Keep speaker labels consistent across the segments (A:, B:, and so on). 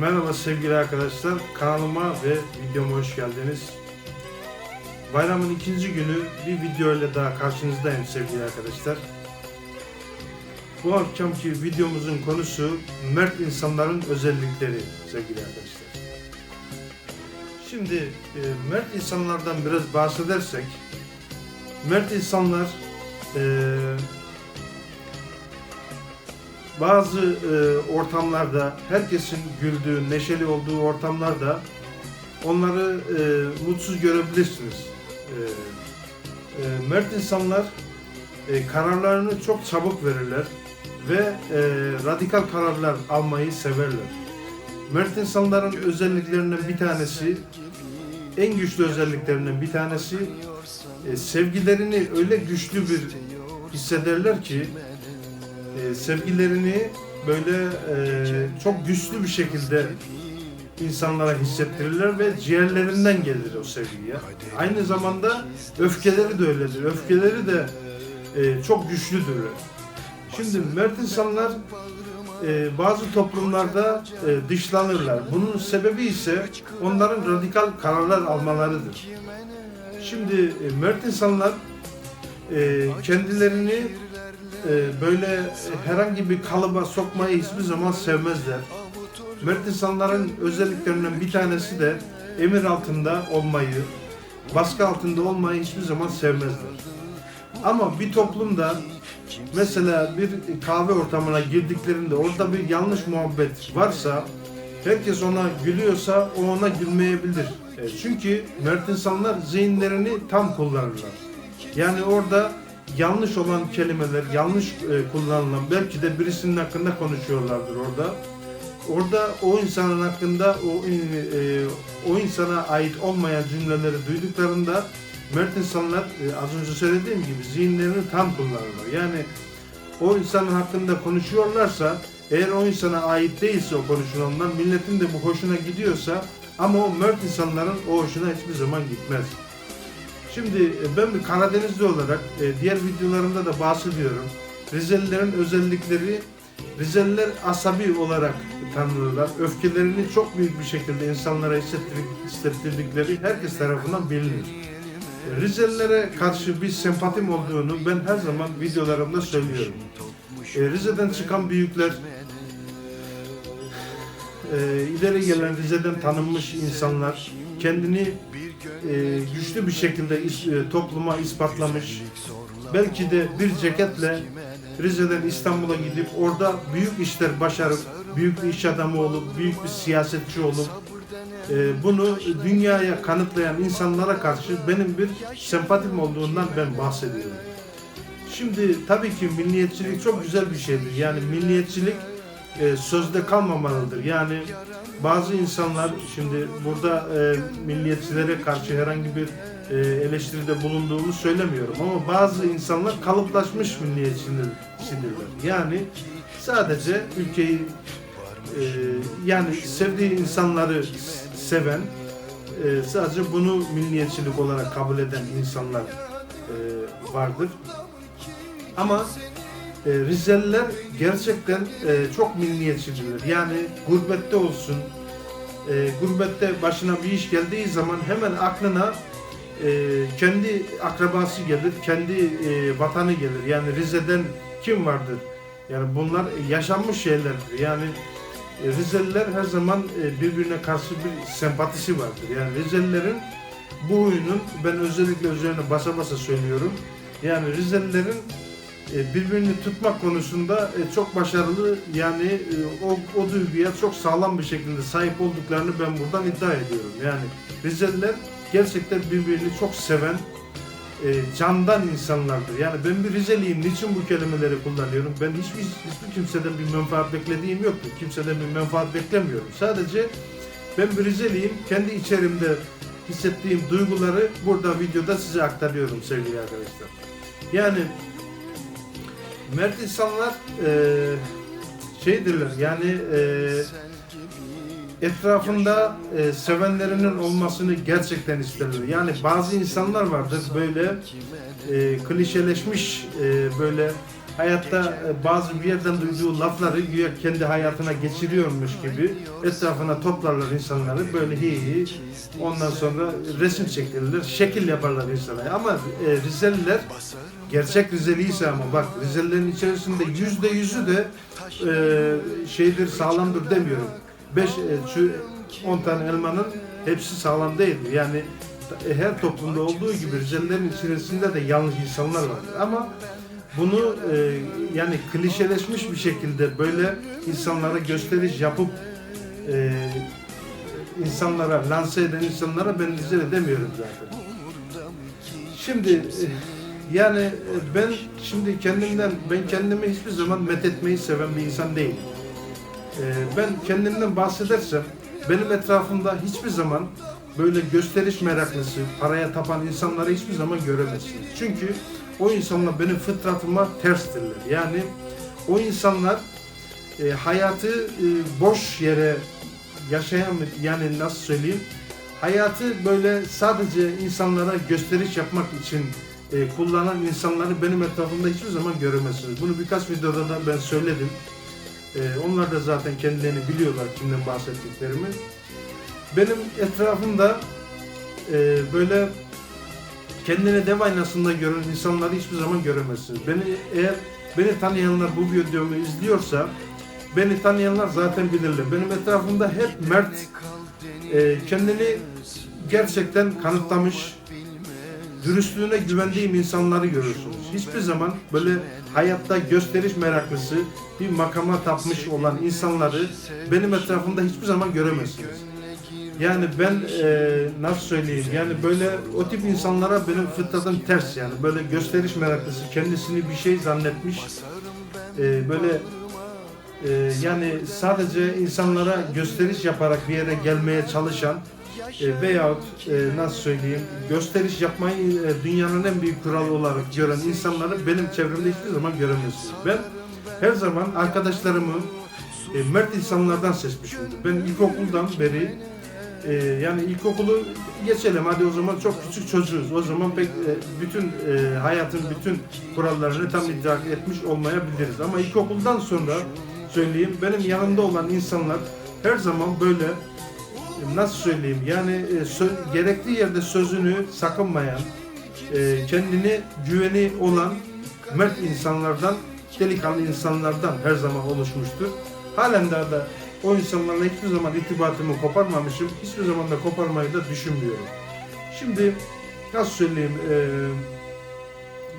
A: Merhaba sevgili arkadaşlar. Kanalıma ve videoma hoş geldiniz. Bayramın ikinci günü bir video ile daha karşınızdayım sevgili arkadaşlar. Bu akşamki videomuzun konusu mert insanların özellikleri sevgili arkadaşlar. Şimdi e, mert insanlardan biraz bahsedersek, mert insanlar e, bazı e, ortamlarda herkesin güldüğü, neşeli olduğu ortamlarda onları e, mutsuz görebilirsiniz. E, e, mert insanlar e, kararlarını çok çabuk verirler ve e, radikal kararlar almayı severler. Mert insanların özelliklerinden bir tanesi, en güçlü özelliklerinden bir tanesi e, sevgilerini öyle güçlü bir hissederler ki sevgilerini böyle e, çok güçlü bir şekilde insanlara hissettirirler ve ciğerlerinden gelir o sevgi ya. Aynı zamanda öfkeleri de öyledir. Öfkeleri de e, çok güçlüdür. Şimdi mert insanlar e, bazı toplumlarda e, dışlanırlar. Bunun sebebi ise onların radikal kararlar almalarıdır. Şimdi e, mert insanlar e, kendilerini böyle herhangi bir kalıba sokmayı hiçbir zaman sevmezler. Mert insanların özelliklerinden bir tanesi de emir altında olmayı, baskı altında olmayı hiçbir zaman sevmezler. Ama bir toplumda mesela bir kahve ortamına girdiklerinde orada bir yanlış muhabbet varsa herkes ona gülüyorsa o ona gülmeyebilir. E, çünkü mert insanlar zihinlerini tam kullanırlar. Yani orada yanlış olan kelimeler, yanlış e, kullanılan belki de birisinin hakkında konuşuyorlardır orada. Orada o insanın hakkında o e, o insana ait olmayan cümleleri duyduklarında mert insanlar e, az önce söylediğim gibi zihinlerini tam kullanırlar. Yani o insanın hakkında konuşuyorlarsa eğer o insana ait değilse o konuşulanlar milletin de bu hoşuna gidiyorsa ama o mert insanların o hoşuna hiçbir zaman gitmez. Şimdi e, ben Karadenizli olarak e, diğer videolarımda da bahsediyorum. Rizelilerin özellikleri Rizeliler asabi olarak tanınırlar. Öfkelerini çok büyük bir şekilde insanlara hissettir- hissettirdikleri herkes tarafından bilinir. E, Rizelilere karşı bir sempatim olduğunu ben her zaman videolarımda söylüyorum. Rize'den çıkan büyükler, ileri gelen Rize'den tanınmış insanlar kendini e, güçlü bir şekilde is- e, topluma ispatlamış. Belki de bir ceketle Rize'den İstanbul'a gidip orada büyük işler başarıp, büyük bir iş adamı olup, büyük bir siyasetçi olup e, bunu dünyaya kanıtlayan insanlara karşı benim bir sempatim olduğundan ben bahsediyorum. Şimdi tabii ki milliyetçilik çok güzel bir şeydir. Yani milliyetçilik e, sözde kalmamalıdır. Yani bazı insanlar şimdi burada e, milliyetçilere karşı herhangi bir e, eleştiride bulunduğumu söylemiyorum ama bazı insanlar kalıplaşmış milliyetçidirler. Yani sadece ülkeyi e, yani sevdiği insanları seven e, sadece bunu milliyetçilik olarak kabul eden insanlar e, vardır. Ama e, Rizeliler gerçekten e, çok milliyetçidirler. Yani gurbette olsun, e, gurbette başına bir iş geldiği zaman hemen aklına e, kendi akrabası gelir, kendi e, vatanı gelir. Yani Rize'den kim vardır? Yani bunlar yaşanmış şeylerdir. Yani e, Rizeliler her zaman e, birbirine karşı bir sempatisi vardır. Yani Rizelilerin bu oyunun ben özellikle üzerine basa basa söylüyorum. Yani Rizelilerin birbirini tutmak konusunda e, çok başarılı yani e, o, o duyguya çok sağlam bir şekilde sahip olduklarını ben buradan iddia ediyorum. Yani Rizeliler gerçekten birbirini çok seven e, candan insanlardır. Yani ben bir Rizeliyim. Niçin bu kelimeleri kullanıyorum? Ben hiçbir, hiçbir kimseden bir menfaat beklediğim yoktur. Kimseden bir menfaat beklemiyorum. Sadece ben bir Rizeliyim. Kendi içerimde hissettiğim duyguları burada videoda size aktarıyorum sevgili arkadaşlar. Yani mert insanlar e, şeydirler yani e, etrafında e, sevenlerinin olmasını gerçekten isterler. Yani bazı insanlar vardır böyle e, klişeleşmiş e, böyle hayatta e, bazı bir yerden duyduğu lafları güya kendi hayatına geçiriyormuş gibi etrafına toplarlar insanları böyle hi hi ondan sonra resim çektirirler, şekil yaparlar insana. Ama e, Rizeliler gerçek Rizeliyse ama bak Rizelilerin içerisinde yüzde yüzü de e, şeydir sağlamdır demiyorum. Beş, e, şu 10 tane elmanın hepsi sağlam değildir. Yani e, her toplumda olduğu gibi Rizelilerin içerisinde de yanlış insanlar vardır. Ama bunu e, yani klişeleşmiş bir şekilde böyle insanlara gösteriş yapıp e, insanlara lanse eden insanlara ben Rizeli demiyorum zaten. Şimdi e, yani e, ben şimdi kendimden ben kendimi hiçbir zaman methetmeyi seven bir insan değilim. E, Ben kendimden bahsedersem benim etrafımda hiçbir zaman böyle gösteriş meraklısı, paraya tapan insanları hiçbir zaman göremezsiniz. Çünkü o insanlar benim fıtratıma terstirler. Yani o insanlar e, hayatı e, boş yere yaşayan yani nasıl söyleyeyim hayatı böyle sadece insanlara gösteriş yapmak için e, kullanan insanları benim etrafımda hiçbir zaman göremezsiniz. Bunu birkaç videoda da ben söyledim. E, onlar da zaten kendilerini biliyorlar kimden bahsettiklerimi. Benim etrafımda e, böyle kendini dev aynasında gören insanları hiçbir zaman göremezsiniz. Beni eğer beni tanıyanlar bu videomu izliyorsa beni tanıyanlar zaten bilirler. Benim etrafımda hep mert, e, kendini gerçekten kanıtlamış, dürüstlüğüne güvendiğim insanları görürsünüz. Hiçbir zaman böyle hayatta gösteriş meraklısı, bir makama tapmış olan insanları benim etrafımda hiçbir zaman göremezsiniz. Yani ben e, nasıl söyleyeyim yani böyle o tip insanlara benim fıtratım ters yani böyle gösteriş meraklısı kendisini bir şey zannetmiş e, böyle e, yani sadece insanlara gösteriş yaparak bir yere gelmeye çalışan e, veyahut e, nasıl söyleyeyim gösteriş yapmayı e, dünyanın en büyük kuralı olarak gören insanları benim çevremde hiçbir zaman göremezsiniz. Ben her zaman arkadaşlarımı e, mert insanlardan seçmişimdir. Ben ilkokuldan beri e, yani ilkokulu geçelim hadi o zaman çok küçük çocuğuz. O zaman pek e, bütün e, hayatın bütün kurallarını tam idrak etmiş olmayabiliriz. Ama ilkokuldan sonra söyleyeyim benim yanımda olan insanlar her zaman böyle e, nasıl söyleyeyim yani e, sö- gerekli yerde sözünü sakınmayan e, kendini güveni olan mert insanlardan delikanlı insanlardan her zaman oluşmuştur. Halen daha da o insanlarla hiçbir zaman irtibatımı koparmamışım. Hiçbir zaman da koparmayı da düşünmüyorum. Şimdi nasıl söyleyeyim e,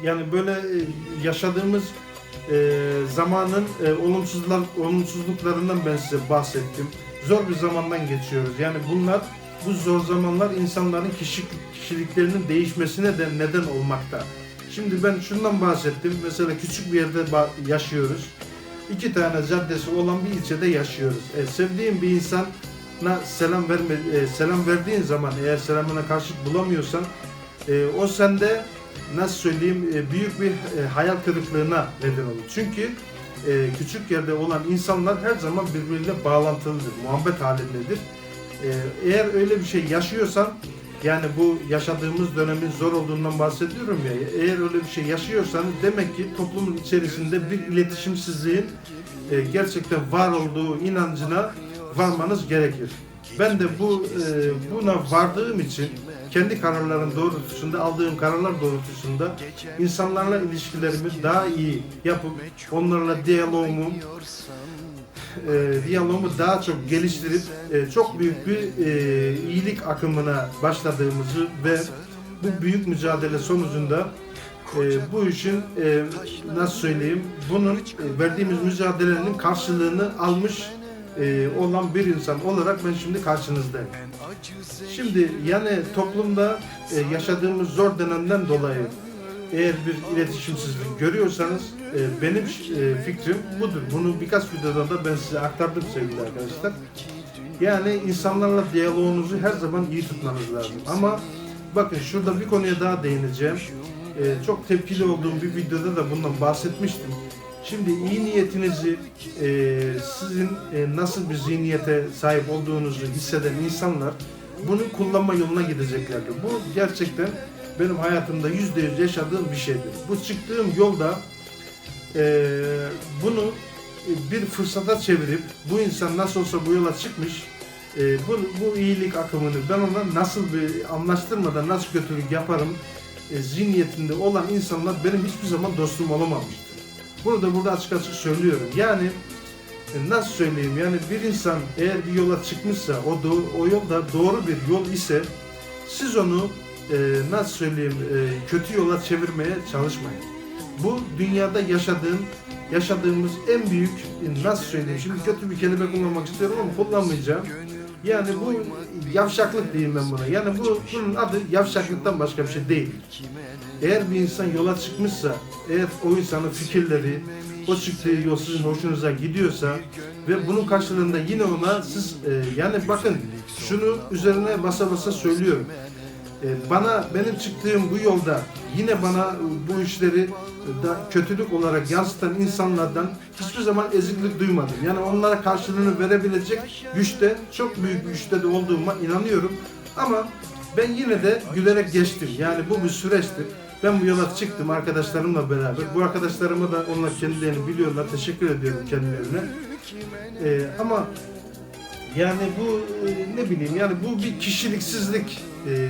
A: yani böyle e, yaşadığımız e, zamanın e, olumsuzlar, olumsuzluklarından ben size bahsettim. Zor bir zamandan geçiyoruz. Yani bunlar bu zor zamanlar insanların kişi, kişiliklerinin değişmesine de neden olmakta. Şimdi ben şundan bahsettim. Mesela küçük bir yerde yaşıyoruz. İki tane caddesi olan bir ilçede yaşıyoruz. E, sevdiğin bir insana selam verme, e, selam verdiğin zaman eğer selamına karşılık bulamıyorsan e, o sende nasıl söyleyeyim e, büyük bir e, hayal kırıklığına neden olur. Çünkü e, küçük yerde olan insanlar her zaman birbiriyle bağlantılıdır, muhabbet halindedir. E, eğer öyle bir şey yaşıyorsan yani bu yaşadığımız dönemin zor olduğundan bahsediyorum ya. Eğer öyle bir şey yaşıyorsan demek ki toplumun içerisinde bir iletişimsizliğin e, gerçekten var olduğu inancına varmanız gerekir. Ben de bu e, buna vardığım için kendi kararlarım doğrultusunda aldığım kararlar doğrultusunda insanlarla ilişkilerimi daha iyi yapıp onlarla diyaloğumu e, diyaloğumu daha çok geliştirip e, çok büyük bir e, iyilik akımına başladığımızı ve bu büyük mücadele sonucunda e, bu işin e, nasıl söyleyeyim bunun e, verdiğimiz mücadelenin karşılığını almış e, olan bir insan olarak ben şimdi karşınızdayım. Şimdi yani toplumda e, yaşadığımız zor dönemden dolayı eğer bir iletişimsizlik görüyorsanız e, benim e, fikrim budur. Bunu birkaç videoda da ben size aktardım sevgili arkadaşlar. Yani insanlarla diyaloğunuzu her zaman iyi tutmanız lazım. Ama bakın şurada bir konuya daha değineceğim. E, çok tepkili olduğum bir videoda da bundan bahsetmiştim. Şimdi iyi niyetinizi, e, sizin e, nasıl bir zihniyete sahip olduğunuzu hisseden insanlar bunu kullanma yoluna gideceklerdir. Bu gerçekten benim hayatımda yüzde yüz yaşadığım bir şeydir. Bu çıktığım yolda e, bunu bir fırsata çevirip bu insan nasıl olsa bu yola çıkmış e, bu, bu iyilik akımını ben ona nasıl bir anlaştırmadan nasıl kötülük yaparım e, zihniyetinde olan insanlar benim hiçbir zaman dostum olamamıştır. Bunu da burada açık açık söylüyorum. Yani e, nasıl söyleyeyim yani bir insan eğer bir yola çıkmışsa o do- o yolda doğru bir yol ise siz onu e, nasıl söyleyeyim e, kötü yola çevirmeye çalışmayın. Bu dünyada yaşadığın yaşadığımız en büyük e, nasıl söyleyeyim şimdi kötü bir kelime kullanmak istiyorum ama kullanmayacağım. Yani bu yavşaklık diyeyim ben buna. Yani bu bunun adı yavşaklıktan başka bir şey değil. Eğer bir insan yola çıkmışsa, eğer o insanın fikirleri, o çıktığı yol sizin hoşunuza gidiyorsa ve bunun karşılığında yine ona siz e, yani bakın şunu üzerine basa basa söylüyorum. E, bana benim çıktığım bu yolda yine bana bu işleri da kötülük olarak yansıtan insanlardan hiçbir zaman eziklik duymadım. Yani onlara karşılığını verebilecek güçte, çok büyük güçte de olduğuma inanıyorum. Ama ben yine de gülerek geçtim. Yani bu bir süreçti. Ben bu yola çıktım arkadaşlarımla beraber. Bu arkadaşlarıma da onlar kendilerini biliyorlar. Teşekkür ediyorum kendilerine. Ee, ama yani bu e, ne bileyim yani bu bir kişiliksizlik e,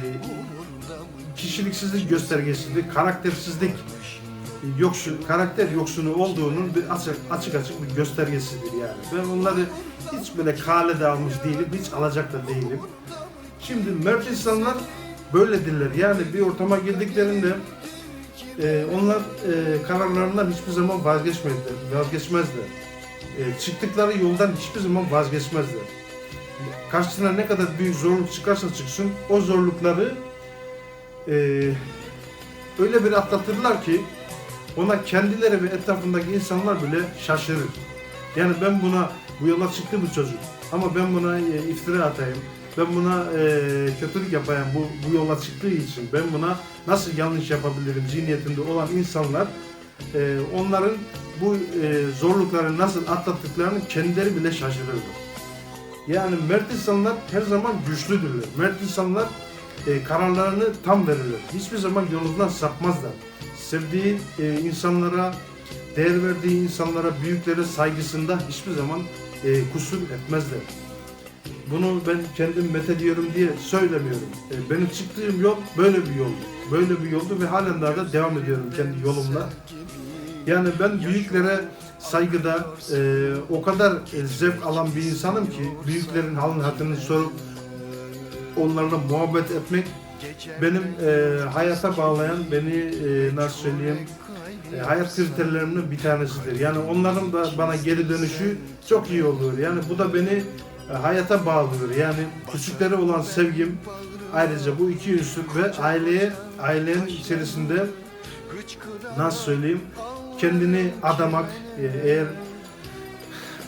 A: kişiliksizlik göstergesidir, karaktersizlik yoksun, karakter yoksunu olduğunun bir açık açık açık bir göstergesidir yani. Ben onları hiç böyle kale de almış değilim, hiç alacak da değilim. Şimdi mert insanlar böyledirler. Yani bir ortama girdiklerinde e, onlar e, kararlarından hiçbir zaman vazgeçmezler. vazgeçmezler. E, çıktıkları yoldan hiçbir zaman vazgeçmezler. Karşısına ne kadar büyük zorluk çıkarsa çıksın o zorlukları e, öyle bir atlatırlar ki ona kendileri ve etrafındaki insanlar bile şaşırır. Yani ben buna bu yola çıktı bu çocuk ama ben buna e, iftira atayım, ben buna e, kötülük yapayım bu, bu yola çıktığı için ben buna nasıl yanlış yapabilirim zihniyetinde olan insanlar e, onların bu e, zorlukları nasıl atlattıklarını kendileri bile şaşırırlar. Yani mert insanlar her zaman güçlüdürler. Mert insanlar e, kararlarını tam verirler. Hiçbir zaman yolundan sapmazlar. Sevdiği e, insanlara, değer verdiği insanlara, büyüklere saygısında hiçbir zaman e, kusur etmezler. Bunu ben kendim methediyorum diye söylemiyorum. E, benim çıktığım yol böyle bir yoldu. Böyle bir yoldu ve halen daha da devam ediyorum kendi yolumla. Yani ben büyüklere saygıda e, o kadar e, zevk alan bir insanım ki büyüklerin halini hatırını sorup onlarla muhabbet etmek benim e, hayata bağlayan beni e, nasıl söyleyeyim e, hayat kriterlerimden bir tanesidir. Yani onların da bana geri dönüşü çok iyi oluyor. Yani bu da beni e, hayata bağlıyor. Yani küçüklere olan sevgim ayrıca bu iki unsur ve aileye ailenin içerisinde nasıl söyleyeyim kendini adamak e, eğer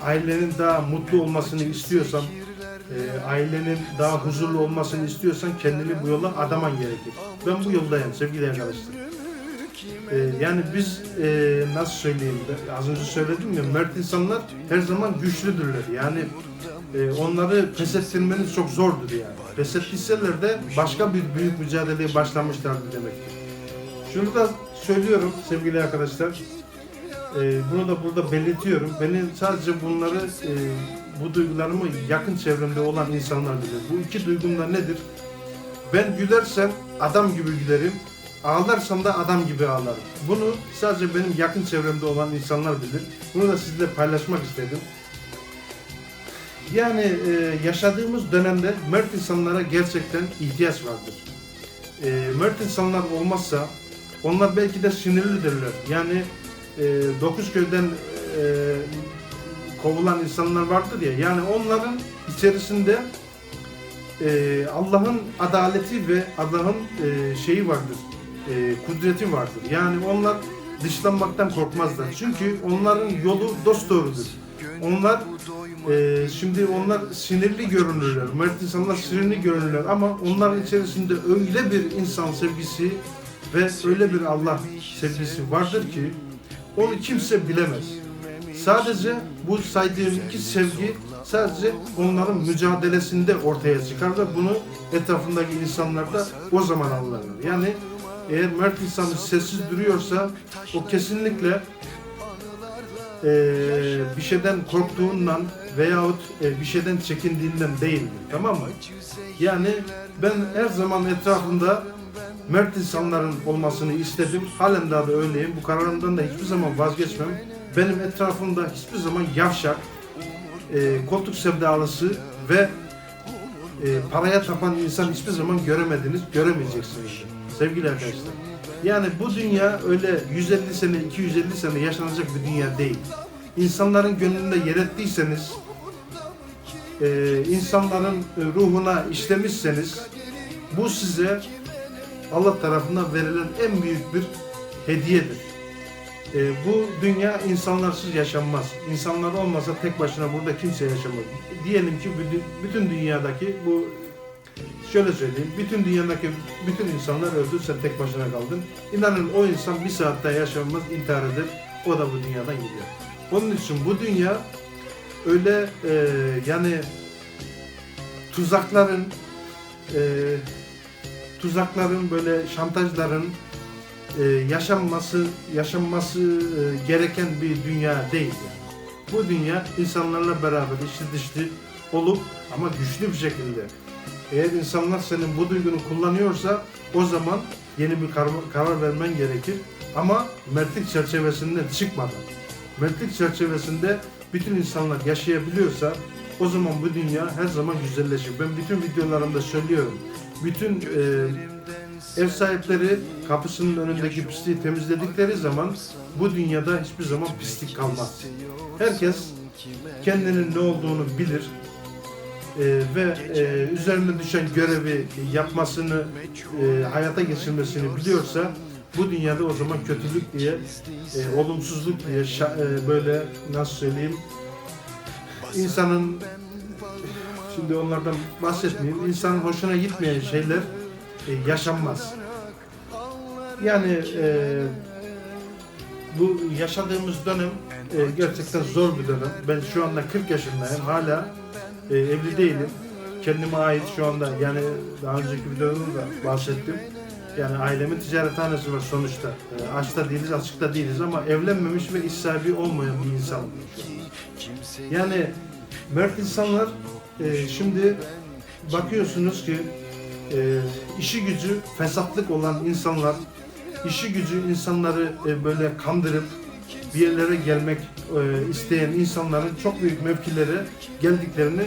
A: ailenin daha mutlu olmasını istiyorsan e, ailenin daha huzurlu olmasını istiyorsan kendini bu yola adaman gerekir. Ben bu yoldayım sevgili arkadaşlar. E, yani biz nasıl söyleyeyim az önce söyledim ya mert insanlar her zaman güçlüdürler. Yani onları pes ettirmeniz çok zordur yani. Pes ettiyseler de başka bir büyük mücadeleye başlamışlardır demektir. Şunu da söylüyorum sevgili arkadaşlar. Ee, bunu da burada belirtiyorum. Beni sadece bunları, e, bu duygularımı yakın çevremde olan insanlar bilir. Bu iki duygum da nedir? Ben gülersem adam gibi gülerim, ağlarsam da adam gibi ağlarım. Bunu sadece benim yakın çevremde olan insanlar bilir. Bunu da sizinle paylaşmak istedim. Yani e, yaşadığımız dönemde mert insanlara gerçekten ihtiyaç vardır. E, mert insanlar olmazsa onlar belki de sinirlidirler. Yani e, Dokuzköy'den e, kovulan insanlar vardır ya. Yani onların içerisinde e, Allah'ın adaleti ve Allah'ın e, şeyi vardır. E, kudreti vardır. Yani onlar dışlanmaktan korkmazlar. Çünkü onların yolu dosdoğrudur. Onlar e, şimdi onlar sinirli görünürler. Mert insanlar sinirli görünürler ama onların içerisinde öyle bir insan sevgisi ve öyle bir Allah sevgisi vardır ki onu kimse bilemez. Sadece bu saydığım iki sevgi sadece onların mücadelesinde ortaya çıkar ve bunu etrafındaki insanlar da o zaman anlarlar. Yani eğer mert insan sessiz duruyorsa o kesinlikle e, bir şeyden korktuğundan veyahut e, bir şeyden çekindiğinden değildir. Tamam mı? Yani ben her zaman etrafımda mert insanların olmasını istedim. Halen daha da öyleyim. Bu kararımdan da hiçbir zaman vazgeçmem. Benim etrafımda hiçbir zaman yavşak, e, koltuk sevdalısı ve e, paraya tapan insan hiçbir zaman göremediniz, göremeyeceksiniz. Sevgili arkadaşlar. Yani bu dünya öyle 150 sene, 250 sene yaşanacak bir dünya değil. İnsanların gönlünde yer ettiyseniz, e, insanların ruhuna işlemişseniz, bu size Allah tarafından verilen en büyük bir hediyedir. E, bu dünya insanlarsız yaşanmaz. İnsanlar olmasa tek başına burada kimse yaşamaz. Diyelim ki bütün, dünyadaki bu şöyle söyleyeyim. Bütün dünyadaki bütün insanlar öldü sen tek başına kaldın. İnanın o insan bir saatte yaşamaz intihar eder. O da bu dünyadan gidiyor. Onun için bu dünya öyle e, yani tuzakların e, tuzakların böyle şantajların e, yaşanması yaşanması e, gereken bir dünya değil. Bu dünya insanlarla beraber içli dışlı olup ama güçlü bir şekilde. Eğer insanlar senin bu duygunu kullanıyorsa o zaman yeni bir karar, karar vermen gerekir. Ama mertlik çerçevesinden çıkmadan. Mertlik çerçevesinde bütün insanlar yaşayabiliyorsa o zaman bu dünya her zaman güzelleşir. Ben bütün videolarımda söylüyorum. Bütün e, ev sahipleri kapısının önündeki pisliği temizledikleri zaman bu dünyada hiçbir zaman pislik kalmaz. Herkes kendinin ne olduğunu bilir e, ve e, üzerine düşen görevi yapmasını, e, hayata geçirmesini biliyorsa bu dünyada o zaman kötülük diye, e, olumsuzluk diye, şa- e, böyle nasıl söyleyeyim, insanın şimdi onlardan bahsetmeyeyim, insanın hoşuna gitmeyen şeyler e, yaşanmaz. Yani e, bu yaşadığımız dönem e, gerçekten zor bir dönem. Ben şu anda 40 yaşındayım. Hala e, evli değilim. Kendime ait şu anda yani daha önceki videoda da bahsettim. Yani ailemin ticarethanesi var sonuçta. E, açta değiliz, açıkta değiliz ama evlenmemiş ve iş sahibi olmayan bir insan. Yani mert insanlar e, şimdi bakıyorsunuz ki e, işi gücü fesatlık olan insanlar, işi gücü insanları e, böyle kandırıp bir yerlere gelmek e, isteyen insanların çok büyük mevkilere geldiklerini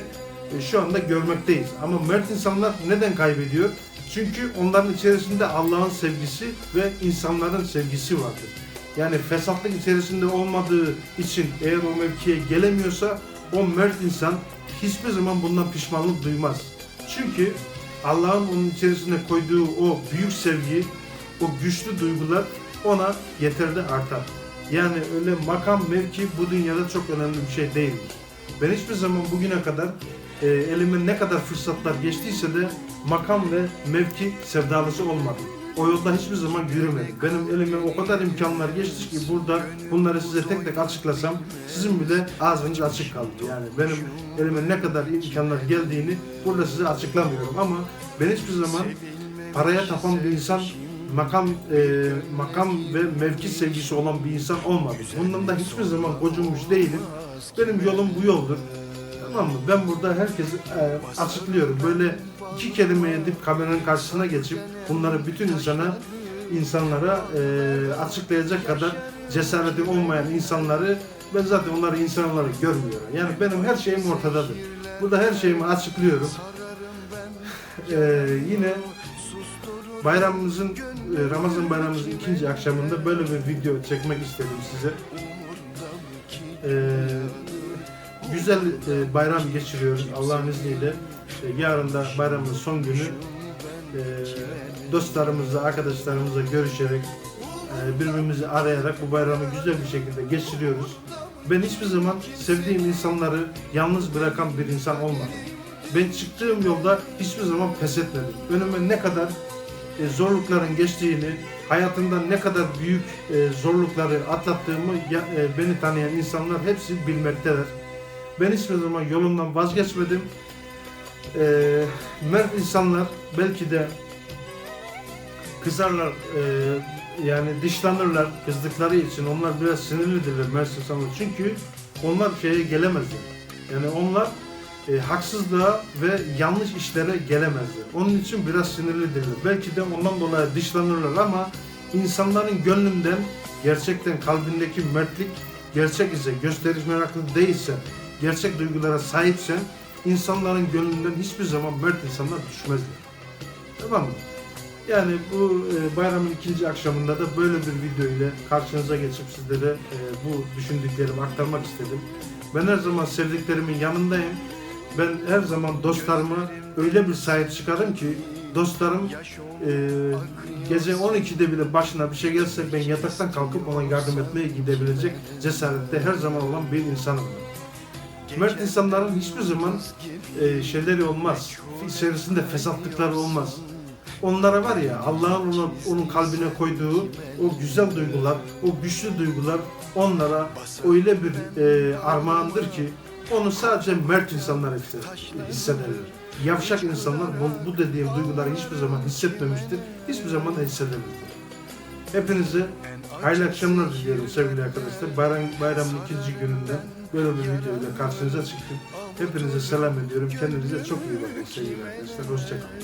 A: e, şu anda görmekteyiz. Ama mert insanlar neden kaybediyor? Çünkü onların içerisinde Allah'ın sevgisi ve insanların sevgisi vardır. Yani fesatlık içerisinde olmadığı için eğer o mevkiye gelemiyorsa o mert insan hiçbir zaman bundan pişmanlık duymaz. Çünkü Allah'ın onun içerisine koyduğu o büyük sevgi, o güçlü duygular ona yeterli artar. Yani öyle makam mevki bu dünyada çok önemli bir şey değildir. Ben hiçbir zaman bugüne kadar e, elime ne kadar fırsatlar geçtiyse de makam ve mevki sevdalısı olmadım. O yolda hiçbir zaman yürümedim. Benim elime o kadar imkanlar geçti ki burada bunları size tek tek açıklasam sizin bile ağzınız açık kaldı. Yani benim elime ne kadar imkanlar geldiğini burada size açıklamıyorum ama ben hiçbir zaman paraya tapan bir insan makam e, makam ve mevki sevgisi olan bir insan olmadım. Bundan da hiçbir zaman gocunmuş değilim. Benim yolum bu yoldur. Tamam mı? Ben burada herkesi e, açıklıyorum. Böyle iki kelime edip kameranın karşısına geçip bunları bütün insana insanlara e, açıklayacak kadar cesareti olmayan insanları ben zaten onları insan olarak görmüyorum. Yani benim her şeyim ortadadır. Burada her şeyimi açıklıyorum. E, yine bayramımızın e, Ramazan bayramımızın ikinci akşamında böyle bir video çekmek istedim size. E, güzel e, bayram geçiriyoruz Allah'ın izniyle. E, yarın da bayramın son günü e, dostlarımızla, arkadaşlarımızla görüşerek e, birbirimizi arayarak bu bayramı güzel bir şekilde geçiriyoruz. Ben hiçbir zaman sevdiğim insanları yalnız bırakan bir insan olmadım. Ben çıktığım yolda hiçbir zaman pes etmedim. Önüme ne kadar e, zorlukların geçtiğini, hayatımda ne kadar büyük e, zorlukları atlattığımı ya- e, beni tanıyan insanlar hepsi bilmektedir. Ben hiçbir zaman yolumdan vazgeçmedim. E, mert insanlar belki de kızarlar, e, yani dışlanırlar kızdıkları için onlar biraz sinirlidirler Mersin insanları. Çünkü onlar şeye gelemezler. Yani onlar e, haksızlığa ve yanlış işlere gelemezler. Onun için biraz sinirlidirler. Belki de ondan dolayı dışlanırlar ama insanların gönlünden gerçekten kalbindeki mertlik gerçek ise, gösteriş meraklı değilse, gerçek duygulara sahipsen insanların gönlünden hiçbir zaman mert insanlar düşmezler. Tamam mı? Yani bu e, bayramın ikinci akşamında da böyle bir video ile karşınıza geçip sizlere e, bu düşündüklerimi aktarmak istedim. Ben her zaman sevdiklerimin yanındayım. Ben her zaman dostlarıma öyle bir sahip çıkarım ki dostlarım e, gece 12'de bile başına bir şey gelse ben yataktan kalkıp ona yardım etmeye gidebilecek cesarette her zaman olan bir insanım. Mert insanların hiçbir zaman e, şeyleri olmaz. İçerisinde fesatlıkları olmaz. Onlara var ya Allah'ın onu, onun kalbine koyduğu o güzel duygular, o güçlü duygular onlara öyle bir e, armağandır ki onu sadece mert insanlar hisse- hissederler. Yavşak insanlar bu, bu dediğim duyguları hiçbir zaman hissetmemiştir. Hiçbir zaman da hissedemezler. Hepinize hayırlı akşamlar diliyorum sevgili arkadaşlar. Bayram, bayramın ikinci gününde böyle bir videoyla karşınıza çıktım. Hepinize selam ediyorum. Kendinize çok iyi bakın sevgili arkadaşlar. Hoşçakalın.